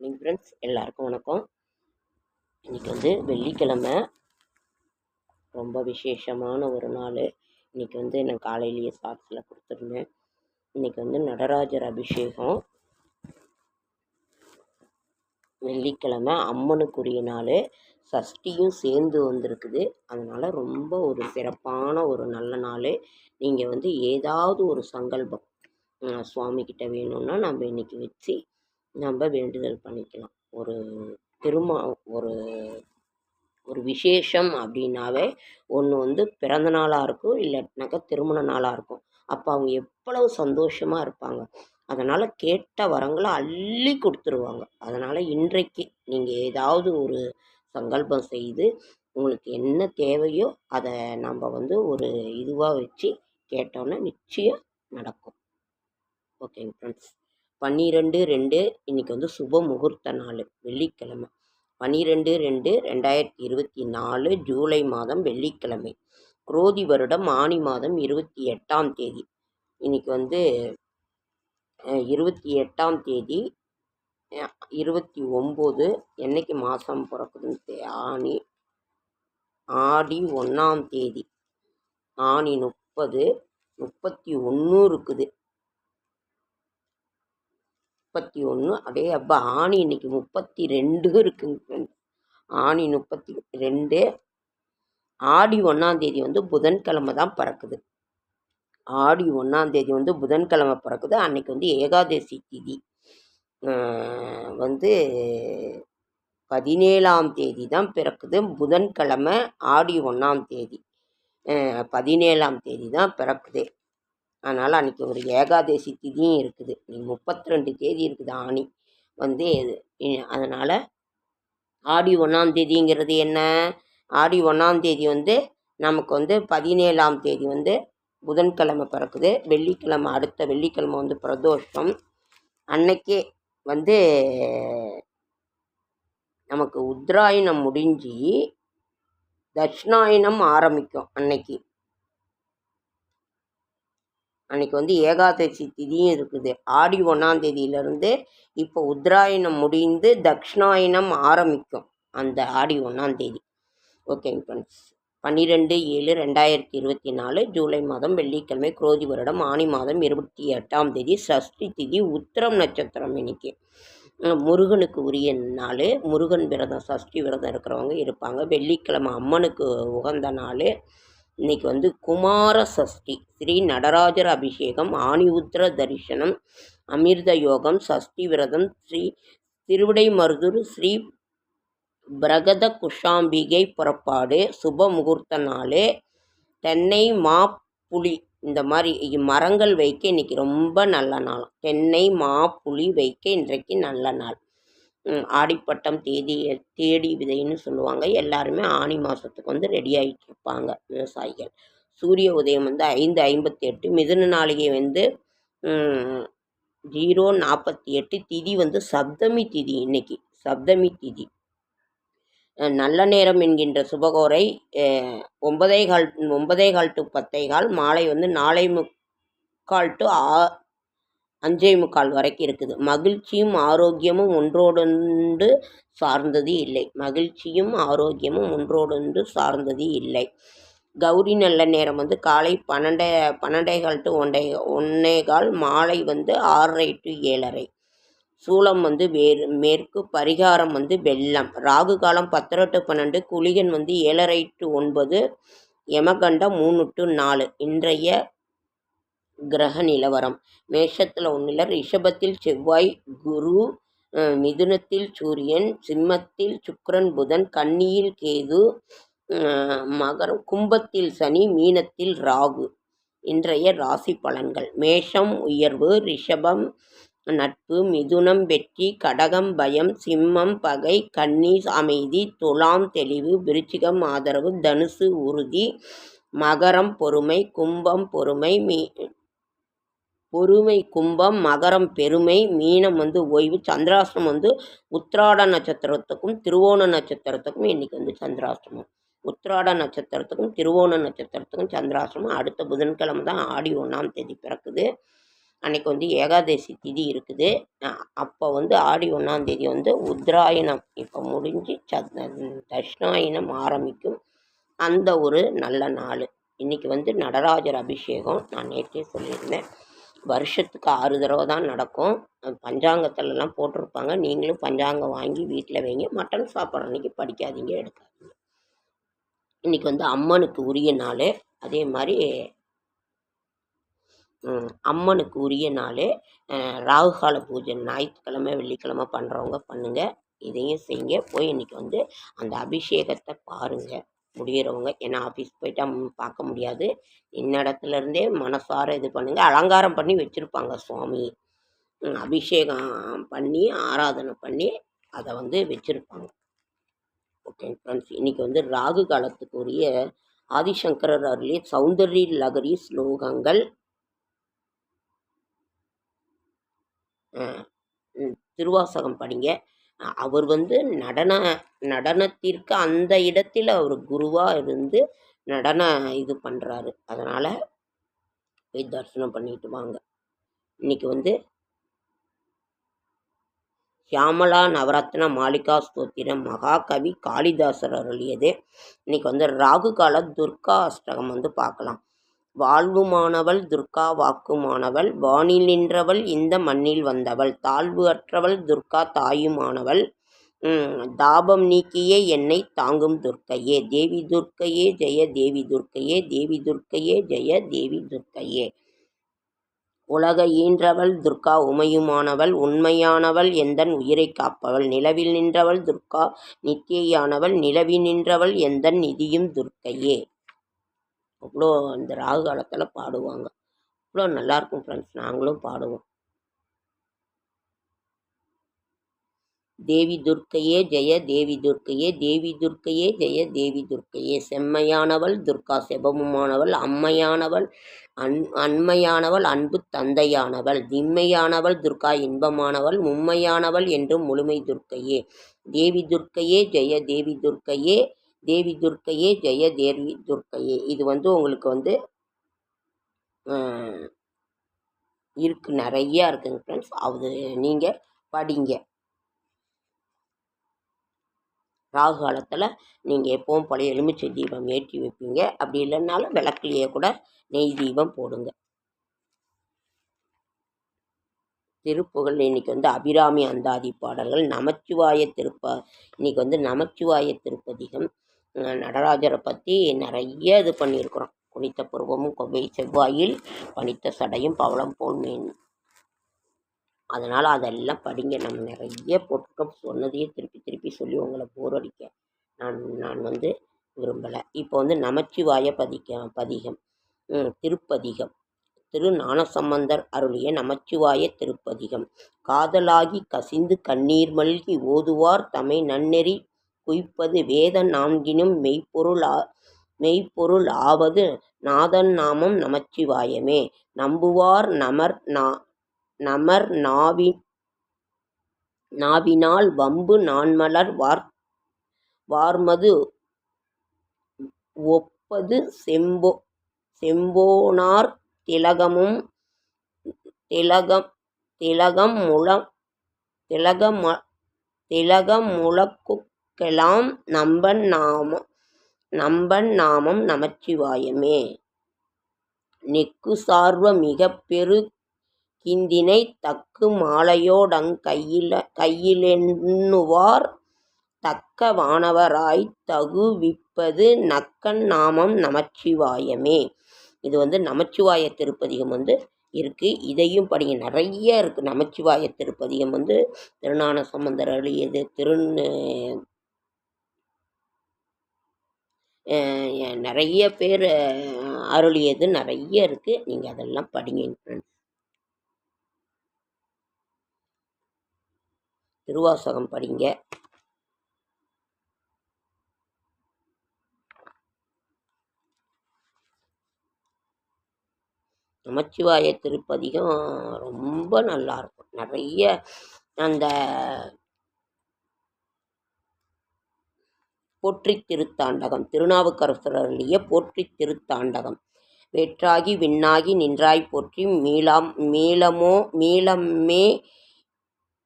Morning friends எல்லாருக்கும் வணக்கம். இன்றைக்கி வந்து வெள்ளிக்கிழமை. ரொம்ப விசேஷமான ஒரு நாள். இன்றைக்கி வந்து நான் காலையிலேயே ஷார்ட்ஸில் கொடுத்துருந்தேன். இன்றைக்கி வந்து நடராஜர் அபிஷேகம். வெள்ளிக்கிழமை அம்மனுக்குரிய நாள். சஷ்டியும் சேர்ந்து வந்திருக்குது. அதனால் ரொம்ப ஒரு சிறப்பான ஒரு நல்ல நாள். நீங்கள் வந்து ஏதாவது ஒரு சங்கல்பம் சுவாமிக்கிட்ட வேணும்னா நம்ம இன்றைக்கி வச்சு நம்ம வேண்டுதல் பண்ணிக்கலாம். ஒரு திருமா ஒரு ஒரு விசேஷம் அப்படின்னாவே ஒன்று வந்து பிறந்த நாளாக இருக்கும் இல்லாட்டினாக்கா திருமண நாளாக இருக்கும். அப்போ அவங்க எவ்வளவு சந்தோஷமாக இருப்பாங்க. அதனால் கேட்ட வரங்களை அள்ளி கொடுத்துருவாங்க. அதனால் இன்றைக்கு நீங்கள் ஏதாவது ஒரு சங்கல்பம் செய்து உங்களுக்கு என்ன தேவையோ அதை நம்ம வந்து ஒரு இதுவாக வச்சு கேட்டோன்னா நிச்சயம் நடக்கும். ஓகேங்க ஃப்ரெண்ட்ஸ். பன்னிரெண்டு ரெண்டு இன்னைக்கு வந்து சுப முகூர்த்த நாள் வெள்ளிக்கிழமை. பன்னிரெண்டு ரெண்டு ரெண்டாயிரத்தி இருபத்தி நாலு ஜூலை மாதம் வெள்ளிக்கிழமை. குரோதி வருடம் ஆனி மாதம் இருபத்தி எட்டாம் தேதி. இன்னைக்கு வந்து இருபத்தி எட்டாம் தேதி இருபத்தி ஒம்பது என்னைக்கு மாதம் பிறக்குதுன்னு தெ- ஆனி ஆடி ஒன்றாம் தேதி. ஆனி முப்பது முப்பத்தி ஒன்று இருக்குது. முப்பத்தி ஒன்று அடே அப்பா ஆணி இன்னைக்கு முப்பத்தி ரெண்டு இருக்குங்க ஃப்ரெண்ட்ஸ் ஆணி முப்பத்தி ரெண்டு. ஆடி ஒன்றாந்தேதி வந்து புதன்கிழமை தான் பிறக்குது. ஆடி ஒன்றாந்தேதி வந்து புதன்கிழமை பிறக்குது. அன்னைக்கு வந்து ஏகாதசி திதி. வந்து பதினேழாம் தேதி தான் பிறக்குது. புதன்கிழமை ஆடி ஒன்றாம் தேதி பதினேழாம் தேதி தான் பிறக்குது. அதனால் அன்றைக்கி ஒரு ஏகாதசி திதியும் இருக்குது. இன்னைக்கு முப்பத்தி ரெண்டு தேதி இருக்குது ஆணி. வந்து அதனால் ஆடி ஒன்றாம் தேதிங்கிறது என்ன? ஆடி ஒன்றாம் தேதி வந்து நமக்கு வந்து பதினேழாம் தேதி வந்து புதன்கிழமை பிறக்குது. வெள்ளிக்கிழமை அடுத்த வெள்ளிக்கிழமை வந்து பிரதோஷம். அன்னைக்கே வந்து நமக்கு உத்ராயணம் முடிஞ்சு தட்சிணாயனம் ஆரம்பிக்கும் அன்னைக்கு. அன்னைக்கு வந்து ஏகாதசி திதியும் இருக்குது. ஆடி ஒன்றாம் தேதியிலேருந்து இப்போ உத்தராயணம் முடிந்து தக்ஷிணாயனம் ஆரம்பிக்கும். அந்த ஆடி ஒன்றாம் தேதி. ஓகேங்க ஃப்ரெண்ட்ஸ் பன்னிரெண்டு ஏழு ரெண்டாயிரத்தி இருபத்தி நாலு ஜூலை மாதம் வெள்ளிக்கிழமை குரோதி வருடம் ஆனி மாதம் இருபத்தி எட்டாம் தேதி சஷ்டி திதி உத்திரம் நட்சத்திரம் இன்னைக்கு. முருகனுக்கு உரிய நாள். முருகன் விரதம் சஷ்டி விரதம் இருக்கிறவங்க இருப்பாங்க. வெள்ளிக்கிழமை அம்மனுக்கு உகந்த நாள். இன்னைக்கு வந்து குமார சஷ்டி ஸ்ரீ நடராஜர் அபிஷேகம் ஆணி தரிசனம் அமிர்த யோகம் சஷ்டி விரதம் ஸ்ரீ திருவிடைமருதூர் ஸ்ரீ பிரகத குஷாம்பிகை புறப்பாடு சுப முகூர்த்த நாள் தென்னை மா புளி இந்த மாதிரி மரங்கள் வைக்க இன்னைக்கு ரொம்ப நல்ல நாள் தென்னை மா புளி வைக்க இன்றைக்கு நல்ல நாள். ஆடிப்பட்டம் தேதி தேடி விதைன்னு சொல்லுவாங்க. எல்லாருமே ஆனி மாதத்துக்கு வந்து ரெடி ஆகிட்டு இருப்பாங்க விவசாயிகள். சூரிய உதயம் வந்து ஐந்து ஐம்பத்தி எட்டு மிதுன நாளிகை வந்து ஜீரோ நாற்பத்தி எட்டு திதி வந்து சப்தமி திதி இன்னைக்கு. சப்தமி திதி. நல்ல நேரம் என்கின்ற சுபகோரை ஒன்பதே கால் ஒன்பதே கால் டு பத்தே கால் மாலை வந்து நாளை முக்கால் டு ஆ அஞ்சே முக்கால் வரைக்கும் இருக்குது. மகிழ்ச்சியும் ஆரோக்கியமும் ஒன்றோடொன்று சார்ந்தது இல்லை. மகிழ்ச்சியும் ஆரோக்கியமும் ஒன்றோடொன்று சார்ந்தது இல்லை. கௌரி நல்ல நேரம் வந்து காலை பன்னெண்டே பன்னெண்டே கால் டு ஒன்றே ஒன்னே கால் மாலை வந்து ஆறரை டு ஏழரை. சூளம் வந்து வேறு மேற்கு பரிகாரம் வந்து வெள்ளம். ராகு காலம் பத்தரை டு பன்னெண்டு குளிகன் வந்து ஏழரை டு ஒன்பது யமகண்டம் மூணு டு நாலு. இன்றைய கிரக நிலவரம். மேஷத்தில் ஒன்றில் ரிஷபத்தில் செவ்வாய் குரு மிதுனத்தில் சூரியன் சிம்மத்தில் சுக்கரன் புதன் கன்னியில் கேது மகரம் கும்பத்தில் சனி மீனத்தில் ராகு. இன்றைய ராசி பலன்கள். மேஷம் உயர்வு ரிஷபம் நட்பு மிதுனம் வெற்றி கடகம் பயம் சிம்மம் பகை கன்னி அமைதி துலாம் தெளிவு விருச்சிகம் ஆதரவு தனுசு உறுதி மகரம் பொறுமை கும்பம் பொறுமை மீ பொறுமை கும்பம் மகரம் பெருமை மீனம் வந்து ஓய்வு சந்திராஷ்டமம் வந்து உத்திராட நட்சத்திரத்துக்கும் திருவோண நட்சத்திரத்துக்கும் இன்னைக்கு வந்து சந்திராஷ்டமம். உத்திராட நட்சத்திரத்துக்கும் திருவோண நட்சத்திரத்துக்கும் சந்திராஷ்டமம். அடுத்த புதன்கிழமை தான் ஆடி ஒன்றாம் தேதி பிறக்குது. அன்னைக்கு வந்து ஏகாதசி திதி இருக்குது. அப்போ வந்து ஆடி ஒன்றாந்தேதி வந்து உத்தராயணம். இப்போ முடிஞ்சு சத் தட்சிணாயனம் ஆரம்பிக்கும். அந்த ஒரு நல்ல நாள். இன்றைக்கி வந்து நடராஜர் அபிஷேகம் நான் நேற்றே சொல்லியிருந்தேன். வருஷத்துக்கு ஆறு தடவை தான் நடக்கும். அது பஞ்சாங்கத்துலலாம் போட்டிருப்பாங்க. நீங்களும் பஞ்சாங்கம் வாங்கி வீட்டில் வைங்க. மட்டன் சாப்பிட்ற அன்றைக்கி படிக்காதீங்க எடுக்காதீங்க. இன்றைக்கி வந்து அம்மனுக்கு உரிய நாள். அதே மாதிரி அம்மனுக்கு உரிய நாள். ராகுகால பூஜை ஞாயிற்றுக்கிழமை வெள்ளிக்கிழமை பண்ணுறவங்க பண்ணுங்கள் இதையும் செய்யுங்க. போய் இன்றைக்கி வந்து அந்த அபிஷேகத்தை பாருங்கள் முடிகிறவங்க ஏன்னா ஆஃபீஸ் போயிட்டால் பார்க்க முடியாது. இன்ன இடத்துல இருந்தே மனசார இது பண்ணுங்கள் அலங்காரம் பண்ணி வச்சுருப்பாங்க சுவாமி. அபிஷேகம் பண்ணி ஆராதனை பண்ணி அதை வந்து வச்சுருப்பாங்க. ஓகே ஃப்ரெண்ட்ஸ் இன்றைக்கி வந்து ராகு காலத்துக்குரிய ஆதிசங்கரர் அருளிய சௌந்தர்ய லகரி ஸ்லோகங்கள். திருவாசகம் படிங்க. அவர் வந்து நடன நடனத்திற்கு அந்த இடத்தில் அவர் குருவாக இருந்து நடன இது பண்ணுறாரு அதனால் போய் தரிசனம் பண்ணிட்டு வாங்க. இன்னைக்கு வந்து சியாமலா நவரத்ன மாளிகா ஸ்தோத்திரம் மகாகவி காளிதாசர் அருளியது. இன்னைக்கு வந்து ராகு கால துர்கா அஷ்டகம் வந்து பார்க்கலாம். வாழ்வுமானவள் துர்கா வாக்குமானவள் வானில் நின்றவள் இந்த மண்ணில் வந்தவள் தாழ்வு அற்றவள் துர்கா தாயுமானவள். தாபம் நீக்கியே என்னை தாங்கும் துர்க்கையே தேவி துர்க்கையே ஜெய தேவி துர்க்கையே தேவி துர்க்கையே ஜெய தேவி துர்க்கையே. உலக ஈன்றவள் துர்கா உமையுமானவள் உண்மையானவள் எந்தன் உயிரைக் காப்பவள் நிலவில் நின்றவள் துர்கா நித்தியானவள் நிலவில் நின்றவள் எந்தன் நிதியும் துர்க்கையே. அவ்வளோ இந்த ராகு காலத்தில் பாடுவாங்க. அவ்வளோ நல்லாயிருக்கும் ஃப்ரெண்ட்ஸ் நாங்களும் பாடுவோம். தேவி துர்க்கையே ஜெய தேவி துர்க்கையே தேவி துர்க்கையே ஜெய தேவி துர்க்கையே. செம்மையானவள் துர்கா செபமுமானவள் அம்மையானவள் அன் அண்மையானவள் அன்பு தந்தையானவள். திம்மையானவள் துர்கா இன்பமானவள் மும்மையானவள் என்றும் முழுமை துர்க்கையே. தேவி துர்க்கையே ஜெய தேவி துர்க்கையே தேவி துர்க்கையே ஜெய தேவி துர்க்கையே. இது வந்து உங்களுக்கு வந்து இருக்குது இருக்கு நிறையா இருக்குங்க ஃப்ரெண்ட்ஸ் அது நீங்கள் படிங்க. ராகு காலத்தில் நீங்கள் எப்பவும் பழைய எலுமிச்சை தீபம் ஏற்றி வைப்பீங்க. அப்படி இல்லைன்னாலும் விளக்குலேயே கூட நெய் தீபம் போடுங்க. திருப்புகழ் இன்னைக்கு வந்து அபிராமி அந்தாதி பாடல்கள். நமச்சிவாய திருப்ப இன்னைக்கு வந்து நமச்சிவாய திருப்பதிகம். நடராஜரை பற்றி நிறைய இது பண்ணியிருக்கிறோம். குனித்த பருவமும் கொவ்வை செவ்வாயில் பனித்த சடையும் பவளம் போல் மீன். அதனால் அதெல்லாம் படிங்க. நம்ம நிறைய போட்டிருக்கோம். சொன்னதையே திருப்பி திருப்பி சொல்லி உங்களை போர் அடிக்க நான் நான் வந்து விரும்பலை. இப்போ வந்து நமச்சிவாய பதிக்க பதிகம். திருப்பதிகம். திரு ஞானசம்பந்தர் அருளிய நமச்சிவாய திருப்பதிகம். காதலாகி கசிந்து கண்ணீர் மல்கி ஓதுவார் தமை நன்னெறி குய்ப்பது வேத நான்கினும் மெய்ப்பொருள் ஆ மெய்ப்பொருள் ஆவது நாதன் நாமம் நமச்சிவாயமே. நம்புவார் நமர் நா நமர் நாவி நாவினால் வம்பு நான்மலர் வார் வார்மது ஒப்பது செம்போ செம்போனார் திலகமும் திலகம் திலகம் முழ திலகம திலகம் முழக்குக்கெல்லாம் நம்பன் நாமம் நம்பன் நாமம் நமச்சிவாயமே. நெக்கு சார்வ மிகப் பெரு கிந்தினை தக்கு மாலையோடங் கையில கையிலெண்ணுவார். தக்க வானவராய்த் தகுவிப்பது நக்கன் நாமம் நமச்சிவாயமே. இது வந்து நமச்சிவாய திருப்பதிகம் வந்து இருக்குது இதையும் படிங்க. நிறைய இருக்குது நமச்சிவாய திருப்பதிகம் வந்து திருஞான சம்பந்தர் எழுதியது திரு நிறைய பேர் அருளியது நிறைய இருக்குது நீங்கள் அதெல்லாம் படிங்க. ஃப்ரெண்ட்ஸ் திருவாசகம் படிங்க. நமச்சிவாய திருப்பதிகம் ரொம்ப நல்லா இருக்கும். நிறைய அந்த போற்றி திருத்தாண்டகம். திருநாவுக்கரசர் போற்றித் போற்றி திருத்தாண்டகம். வேற்றாகி விண்ணாகி நின்றாய் போற்றி மீளாம் மீளமோ மீளமே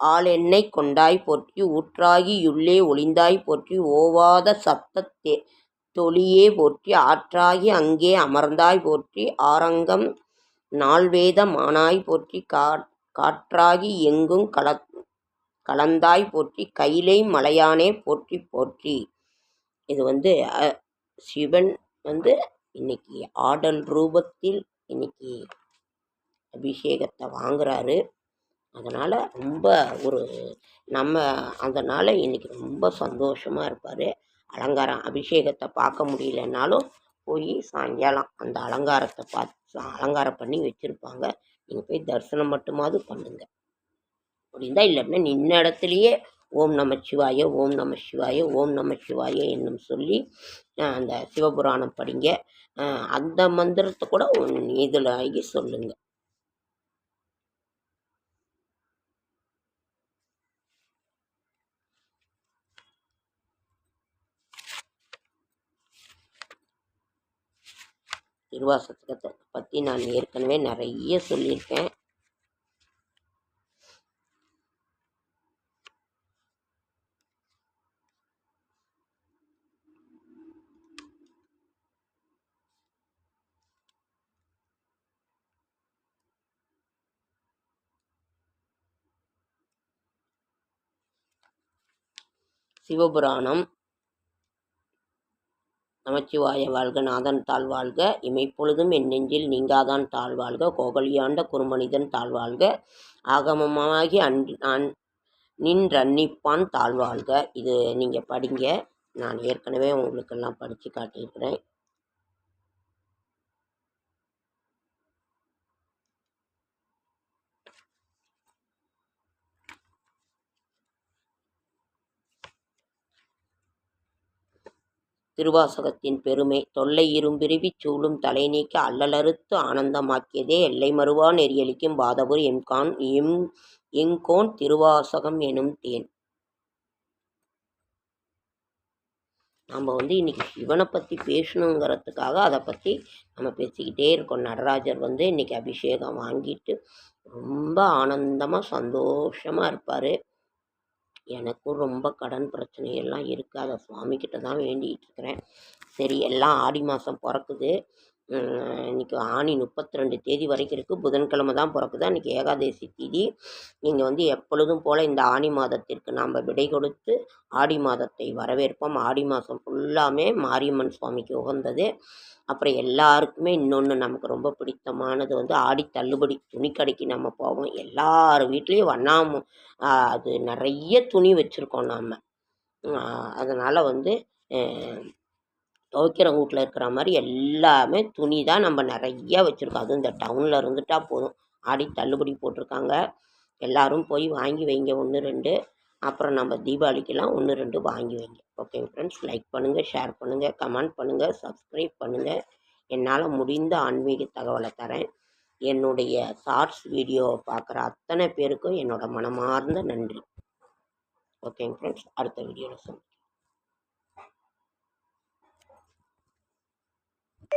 ஆளென்னைக் கொண்டாய் போற்றி ஊற்றாகி யுள்ளே ஒளிந்தாய் போற்றி ஓவாத சப்தத் தொலியே போற்றி ஆற்றாகி அங்கே அமர்ந்தாய் போற்றி ஆரங்கம் நால்வேத மானாய் போற்றி கா காற்றாகி எங்கும் கல கலந்தாய் போற்றி கைலை மலையானே போற்றி போற்றி. இது வந்து சிவன் வந்து இன்னைக்கு ஆடல் ரூபத்தில் இன்னைக்கு அபிஷேகத்தை வாங்குறாரு. அதனால் ரொம்ப ஒரு நம்ம அதனால் இன்னைக்கு ரொம்ப சந்தோஷமாக இருப்பார். அலங்காரம் அபிஷேகத்தை பார்க்க முடியலனாலும் போய் சாயங்காலம் அந்த அலங்காரத்தை பார்த்து அலங்காரம் பண்ணி வச்சுருப்பாங்க. நீங்கள் போய் தரிசனம் மட்டுமாவது பண்ணுங்கள் முடிந்தா இல்லைன்னா நின்ன இடத்துலையே ஓம் நம சிவாய ஓம் நம சிவாய ஓம் நம சிவாய என்னும் சொல்லி அந்த சிவபுராணம் படிங்க. அந்த மந்திரத்தை கூட இதில் ஆகி சொல்லுங்கள் திருவாசகத்தை பற்றி நான் ஏற்கனவே நிறைய சொல்லியிருக்கேன். சிவபுராணம். நமச்சிவாய வாழ்க நாதன் தாழ்வாழ்க இமைப்பொழுதும் என் நெஞ்சில் நீங்காதான் தாழ்வாழ்க கோகலியாண்ட குறுமனிதன் தாழ்வாழ்க ஆகமமாகி அன் நான் நின்றன்னிப்பான் தாழ்வாழ்க இது நீங்கள் படிங்க. நான் ஏற்கனவே உங்களுக்கெல்லாம் படித்து காட்டியிருக்கிறேன். திருவாசகத்தின் பெருமை தொல்லை இரும்பிரிவிச் சூழும் தலை நீக்க அல்லலறுத்து ஆனந்தமாக்கியதே எல்லை மறுவா நெறியளிக்கும் பாதபுர் எம்கான் எம் எங்கோன் திருவாசகம் எனும் தேன். நம்ம வந்து இன்னைக்கு சிவனை பற்றி பேசணுங்கிறதுக்காக அதை பற்றி நம்ம பேசிக்கிட்டே இருக்கோம். நடராஜர் வந்து இன்னைக்கு அபிஷேகம் வாங்கிட்டு ரொம்ப ஆனந்தமாக சந்தோஷமாக இருப்பார். எனக்கும் ரொம்ப கடன் பிரச்சனையெல்லாம் இருக்குது அதை சுவாமிக்கிட்ட தான் வேண்டிகிட்டு இருக்கிறேன். சரி எல்லாம் ஆடி மாதம் பிறக்குது. இன்றைக்கி ஆணி முப்பத்தி ரெண்டு தேதி வரைக்கும் இருக்குது புதன்கிழமை தான் பிறக்குது. அன்றைக்கி ஏகாதசி தேதி. நீங்கள் வந்து எப்பொழுதும் போல் இந்த ஆணி மாதத்திற்கு நாம் விடை கொடுத்து ஆடி மாதத்தை வரவேற்போம். ஆடி மாதம் ஃபுல்லாமே மாரியம்மன் சுவாமிக்கு உகந்தது. அப்புறம் எல்லாருக்குமே இன்னொன்று நமக்கு ரொம்ப பிடித்தமானது வந்து ஆடி தள்ளுபடி துணி கடைக்கு நம்ம போவோம். எல்லார் வீட்லேயும் வண்ணாம அது நிறைய துணி வச்சுருக்கோம் நாம். அதனால் வந்து துவைக்கிற வீட்ல இருக்கிற மாதிரி எல்லாமே துணி தான் நம்ம நிறையா வச்சுருக்கோம். அதுவும் இந்த டவுனில் இருந்துட்டால் போதும். ஆடி தள்ளுபடி போட்டிருக்காங்க. எல்லோரும் போய் வாங்கி வைங்க. ஒன்று ரெண்டு. அப்புறம் நம்ம தீபாவளிக்கெல்லாம் ஒன்று ரெண்டு வாங்கி வைங்க. ஓகே ஃப்ரெண்ட்ஸ் லைக் பண்ணுங்கள் ஷேர் பண்ணுங்கள் கமெண்ட் பண்ணுங்கள் சப்ஸ்கிரைப் பண்ணுங்கள் என்னால் முடிந்த ஆன்மீக தகவலை தரேன். என்னுடைய ஷார்ட்ஸ் வீடியோவை பார்க்குற அத்தனை பேருக்கும் என்னோடய மனமார்ந்த நன்றி. ஓகேங்க ஃப்ரெண்ட்ஸ் அடுத்த வீடியோவில் சொல்லுங்கள்